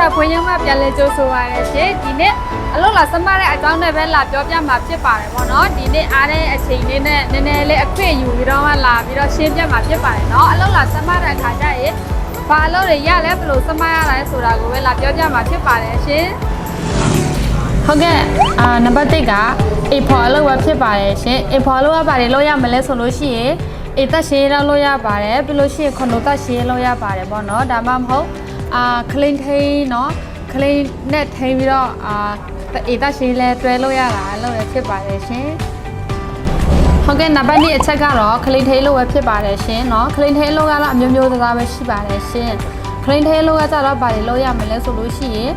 ရှာဖွင့်ရုံကပြန်လဲကြိုးဆိုပါရရှင်ဒီနေ့အလုပ်လာစမတဲ့အကြောင်းနဲ့ပဲလာပြောပြမှာဖြစ်ပါတယ်ပေါ့နော်ဒီနေ့အားတဲ့အချိန်လေးနဲ့နည်းနည်းလေးအခွင့်ယူပြီးတော့မှလာပြီးတော့ရှင်းပြမှာဖြစ်ပါတယ်နော်အလုပ်လာစမတဲ့အခါကျရင်ဘာအလုပ်တွေရလဲဘယ်လိုစမရလဲဆိုတာကိုပဲလာပြောပြမှာဖြစ်ပါတယ်ရှင်ဟုတ်ကဲ့အာနံပါတ်1က A4 အလုပ်ပဲဖြစ်ပါတယ်ရှင် A4 အလုပ်ကပါတယ်လို့ရမလဲဆိုလို့ရှိရင် A သက်ရှင်းတော့လို့ရပါတယ်ပြီးလို့ရှိရင်ခဏသက်ရှင်းလို့ရပါတယ်ပေါ့နော်ဒါမှမဟုတ် အာคลีนထိန်းเนาะคลีนနဲ့ထိန်းပြီးတော့အာ A သက်ရှင်းလဲတွဲလို့ရတာအလုပ်လည်းဖြစ်ပါတယ်ရှင်ဟုတ်ကဲ့နံပါတ်2အချက်ကတော့คลีนထိန်းလို့ပဲဖြစ်ပါတယ်ရှင်เนาะคลีนထိန်းလို့ကတော့အမျိုးမျိုးသားပဲရှိပါတယ်ရှင်คลีนထိန်းလို့ကကြတော့ဘာတွေလို့ရမလဲဆိုလို့ရှိရင်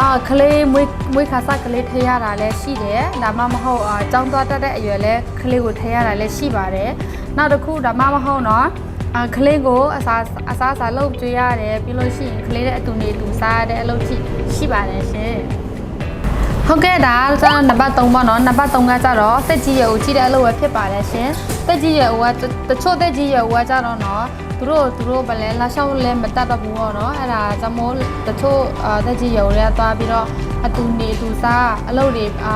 အာကလေးမွေးမွေးခါစကလေးထည့်ရတာလည်းရှိတယ်ဒါမှမဟုတ်အာចောင်းသွားတတ်တဲ့အရွယ်လဲကလေးကိုထည့်ရတာလည်းရှိပါတယ်နောက်တစ်ခုဒါမှမဟုတ်เนาะ အာကလေးကိုအစားအစားအစာလုပ်ကျွေးရတယ်ပြီးလို့ရှိရင်ကလေးတဲ့အတူနေအတူစားရတဲ့အလုပ်ရှိရှိပါတယ်ရှင်ဟုတ်ကဲ့ဒါကျတော့နံပါတ်3ပေါ့နော်နံပါတ်3ကကျတော့တက်ကြီးရကိုကြီးတဲ့အလုပ်ပဲဖြစ်ပါတယ်ရှင်တက်ကြီးရကတချို့တက်ကြီးရကကျတော့နော်သူတို့သူတို့ဗလဲလာလျှောက်လဲမတတ်တော့ဘူးပေါ့နော်အဲ့ဒါကြောင့်မို့တချို့အာတက်ကြီးရကိုလည်းသွားပြီးတော့အတူနေအတူစားအလုပ်တွေအာ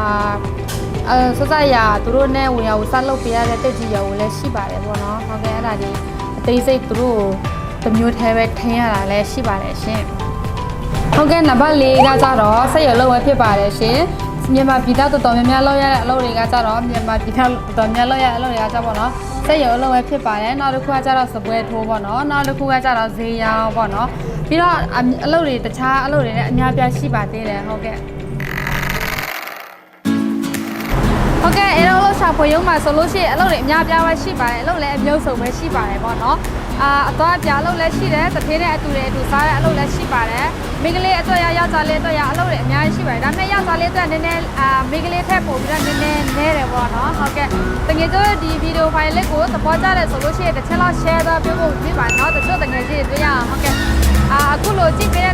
အဲစစရသူတို့နဲ့ဝင်ရောက်စားလုပ်ပေးရတဲ့တက်ကြီးရကိုလည်းရှိပါတယ်ပေါ့နော်ဟုတ်ကဲ့အဲ့ဒါဒီ အသေးစိတ်သူတို့ကိုတစ်မျိုးတည်းပဲထင်ရတာလည်းရှိပါတယ်ရှင်ဟုတ်ကဲ့နံပါတ်၄ကကြတော့ဆက်ရလုံးဝဖြစ်ပါတယ်ရှင်မြန်မာပြည်သားတော်တော်များများလောက်ရတဲ့အလုပ်တွေကကြတော့မြန်မာပြည်သားတော်တော်များလောက်ရတဲ့အလုပ်တွေကကြပေါ့နော်ဆက်ရအလုပ်ပဲဖြစ်ပါတယ်နောက်တစ်ခုကကြတော့စပွဲထိုးပေါ့နော်နောက်တစ်ခုကကြတော့ဈေးရောင်းပေါ့နော်ပြီးတော့အအလုပ်တွေတခြားအလုပ်တွေလည်းအများပြားရှိပါသေးတယ်ဟုတ်ကဲ့ ဟုတ်ကဲ့အဲ့တော့လို့ရှာဖွေရုံမှာဆိုလို့ရှိရင်အလုပ်တွေအများပြားပဲရှိပါတယ်အလုပ်လည်းအမျိုးစုံပဲရှိပါတယ်ပေါ့နော်အာအသွားအပြားအလုပ်လည်းရှိတယ်တထေးတဲ့အတူတွေအတူစားတဲ့အလုပ်လည်းရှိပါတယ်မိန်းကလေးအတွက်ရယောက်ျားလေးအတွက်ရအလုပ်တွေအများကြီးရှိပါတယ်ဒါပေမဲ့ယောက်ျားလေးအတွက်နည်းနည်းအာမိန်းကလေးထက်ပိုပြီးတော့နည်းနည်းနည်းတယ်ပေါ့နော်ဟုတ်ကဲ့တကယ်ကျတော့ဒီဗီဒီယိုဖိုင်လေးကိုသဘောကျတယ်ဆိုလို့ရှိရင်တစ်ချက်လောက် share တော့ပြုဖို့ဖြစ်ပါတယ်နော်တချို့တကယ်ကြီးတွေ့ရအောင်ဟုတ်ကဲ့အာအခုလိုကြည့်ပေး